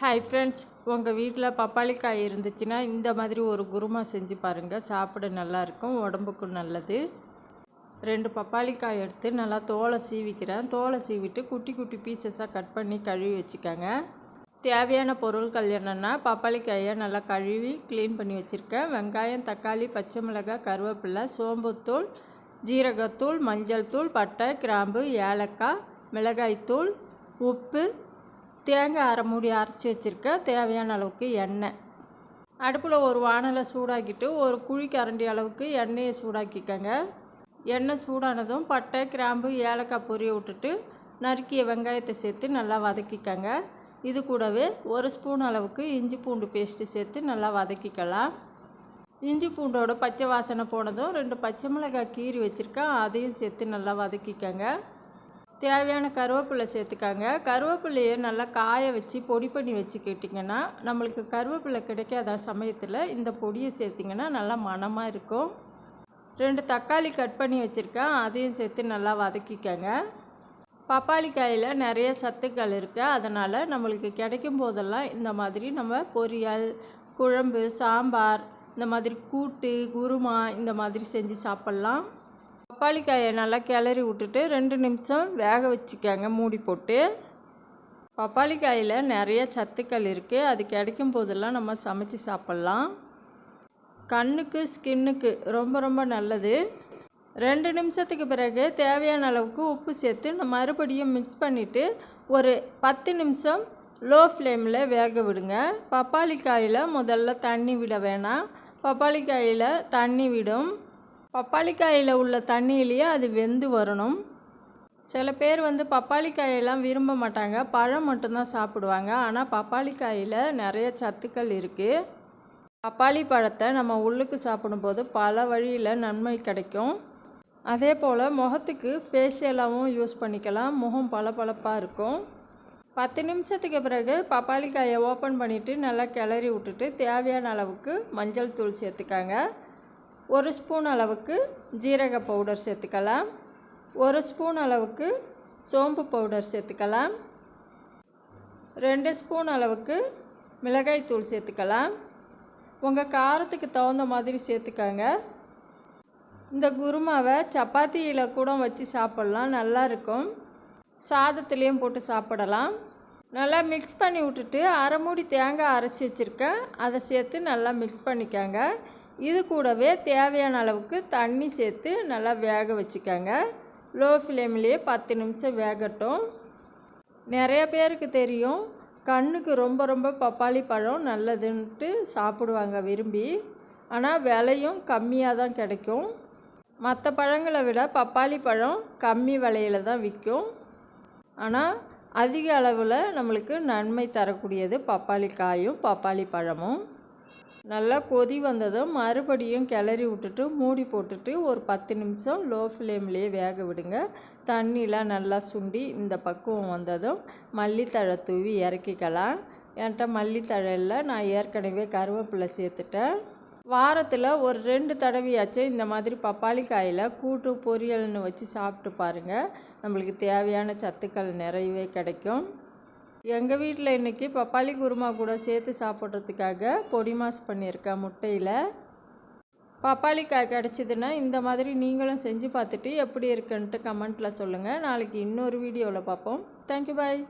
Hi friends உங்கள் வீட்டில் பப்பாளிக்காய் இருந்துச்சுன்னா இந்த மாதிரி ஒரு குருமா செஞ்சு பாருங்கள் சாப்பிட நல்லாயிருக்கும் உடம்புக்கும் நல்லது. ரெண்டு பப்பாளிக்காய் எடுத்து நல்லா தோலை சீவிக்கிறேன். தோலை சீவிட்டு குட்டி குட்டி பீசஸாக கட் பண்ணி கழுவி வச்சுக்கோங்க. தேவையான பொருட்கள் என்னென்னா பப்பாளிக்காயை நல்லா கழுவி க்ளீன் பண்ணி வச்சுருக்கேன். வெங்காயம் தக்காளி பச்சை மிளகாய் கருவேப்பிலை சோம்புத்தூள் ஜீரகத்தூள் மஞ்சள் தூள் பட்டை கிராம்பு ஏலக்காய் மிளகாய்த்தூள் உப்பு தேங்காய் அரை மூடி அரைச்சி வச்சுருக்கேன் தேவையான அளவுக்கு எண்ணெய். அடுப்பில் ஒரு வானலை சூடாக்கிட்டு ஒரு குழி கரண்டி அளவுக்கு எண்ணெயை சூடாக்கிக்கங்க. எண்ணெய் சூடானதும் பட்டை கிராம்பு ஏலக்காய் பொரிய விட்டுட்டு நறுக்கிய வெங்காயத்தை சேர்த்து நல்லா வதக்கிக்கங்க. இது கூடவே ஒரு ஸ்பூன் அளவுக்கு இஞ்சி பூண்டு பேஸ்ட்டு சேர்த்து நல்லா வதக்கிக்கலாம். இஞ்சி பூண்டோட பச்சை வாசனை போனதும் ரெண்டு பச்சை மிளகாய் கீறி வச்சுருக்கேன் அதையும் சேர்த்து நல்லா வதக்கிக்கங்க. தேவையான கருவேப்பிலை சேர்த்துக்காங்க. கருவேப்பிலையை நல்லா காய வச்சு பொடி பண்ணி வச்சுக்கிட்டிங்கன்னா நம்மளுக்கு கருவேப்பிலை கிடைக்காத சமயத்தில் இந்த பொடியை சேர்த்திங்கன்னா நல்லா மணமாக இருக்கும். ரெண்டு தக்காளி கட் பண்ணி வச்சுருக்கேன். அதையும் சேர்த்து நல்லா வதக்கிக்கங்க. பப்பாளி காயில் நிறைய சத்துக்கள் இருக்குது அதனால் நம்மளுக்கு கிடைக்கும் போதெல்லாம் இந்த மாதிரி நம்ம பொரியல் குழம்பு சாம்பார் இந்த மாதிரி கூட்டு குருமா இந்த மாதிரி செஞ்சு சாப்பிட்லாம். பப்பாளி காயை நல்லா கிளறி விட்டுட்டு ரெண்டு நிமிஷம் வேக வச்சுக்கோங்க. மூடி போட்டு. பப்பாளி காயில் நிறைய சத்துக்கள் இருக்குது அது கிடைக்கும் போதெல்லாம் நம்ம சமைச்சு சாப்பிட்லாம். கண்ணுக்கு ஸ்கின்னுக்கு ரொம்ப ரொம்ப நல்லது. ரெண்டு நிமிஷத்துக்கு பிறகு தேவையான அளவுக்கு உப்பு சேர்த்து நம்ம மறுபடியும் மிக்ஸ் பண்ணிவிட்டு ஒரு பத்து நிமிஷம் லோ ஃப்ளேமில் வேக விடுங்க. பப்பாளி காயில் முதல்ல தண்ணி விட வேணாம். பப்பாளி காயில் தண்ணி விடும். பப்பாளிக்காயில் உள்ள தண்ணியிலேயே அது வெந்து வரணும். சில பேர் வந்து பப்பாளிக்காயெல்லாம் விரும்ப மாட்டாங்க. பழம் மட்டும்தான் சாப்பிடுவாங்க. ஆனால் பப்பாளிக்காயில் நிறைய சத்துக்கள் இருக்குது பப்பாளி பழத்தை நம்ம உள்ளுக்கு சாப்பிடும்போது பல வழியில் நன்மை கிடைக்கும். அதே போல் முகத்துக்கு ஃபேஷியலாகவும் யூஸ் பண்ணிக்கலாம். முகம் பளபளப்பாக இருக்கும். பத்து நிமிஷத்துக்கு பிறகு பப்பாளிக்காயை ஓப்பன் பண்ணிவிட்டு நல்லா கிளறி விட்டுட்டு தேவையான அளவுக்கு மஞ்சள் தூள் சேர்த்துக்காங்க. ஒரு ஸ்பூன் அளவுக்கு ஜீரக பவுடர் சேர்த்துக்கலாம். ஒரு ஸ்பூன் அளவுக்கு சோம்பு பவுடர் சேர்த்துக்கலாம். ரெண்டு ஸ்பூன் அளவுக்கு மிளகாய் தூள் சேர்த்துக்கலாம். உங்கள் காரத்துக்கு தகுந்த மாதிரி சேர்த்துக்கங்க. இந்த குருமாவை சப்பாத்தியில் கூட வச்சு சாப்பிட்லாம் நல்லாயிருக்கும் சாதத்துலேயும் போட்டு சாப்பிடலாம். நல்லா மிக்ஸ் பண்ணி விட்டுட்டு அரை மூடி தேங்காய் அரைச்சி வச்சுருக்கேன். அதை சேர்த்து நல்லா மிக்ஸ் பண்ணிக்கோங்க. இது கூடவே தேவையான அளவுக்கு தண்ணி சேர்த்து நல்லா வேக வச்சுக்கோங்க. லோ ஃப்ளேம்லேயே பத்து நிமிஷம் வேகட்டும். நிறைய பேருக்கு தெரியும் கண்ணுக்கு ரொம்ப ரொம்ப பப்பாளி பழம் நல்லதுன்ட்டு சாப்பிடுவாங்க விரும்பி. ஆனால் விலையும் கம்மியாக தான் கிடைக்கும். மற்ற பழங்களை விட பப்பாளி பழம் கம்மி விலையில் தான் விற்கும். ஆனால் அதிக அளவில் நம்மளுக்கு நன்மை தரக்கூடியது பப்பாளி காயும் பப்பாளி பழமும். நல்லா கொதி வந்ததும் மறுபடியும் கிளறி விட்டுட்டு மூடி போட்டுட்டு ஒரு பத்து நிமிஷம் லோ ஃப்ளேம்லேயே வேக விடுங்க. தண்ணிலாம் நல்லா சுண்டி இந்த பக்குவம் வந்ததும் மல்லித்தழை தூவி இறக்கிக்கலாம். என்கிட்ட மல்லித்தழை இல்லை நான் ஏற்கனவே கருவேப்பிலை சேர்த்துட்டேன். வாரத்தில் ஒரு ரெண்டு தடவையாச்சும் இந்த மாதிரி பப்பாளி காயில் கூட்டு பொரியல்னு வச்சு சாப்பிட்டு பாருங்கள் நம்மளுக்கு தேவையான சத்துக்கள் நிறையவே கிடைக்கும். எங்கள் வீட்டில் இன்றைக்கி பப்பாளி குருமா கூட சேர்த்து சாப்பிட்றதுக்காக பொடி மாஸ் பண்ணியிருக்கேன் முட்டையில். பப்பாளிக்காய் கிடச்சிதுன்னா இந்த மாதிரி நீங்களும் செஞ்சு பார்த்துட்டு எப்படி இருக்குன்ட்டு கமெண்ட்டில் சொல்லுங்கள் நாளைக்கு இன்னொரு வீடியோவில் பார்ப்போம். Thank you bye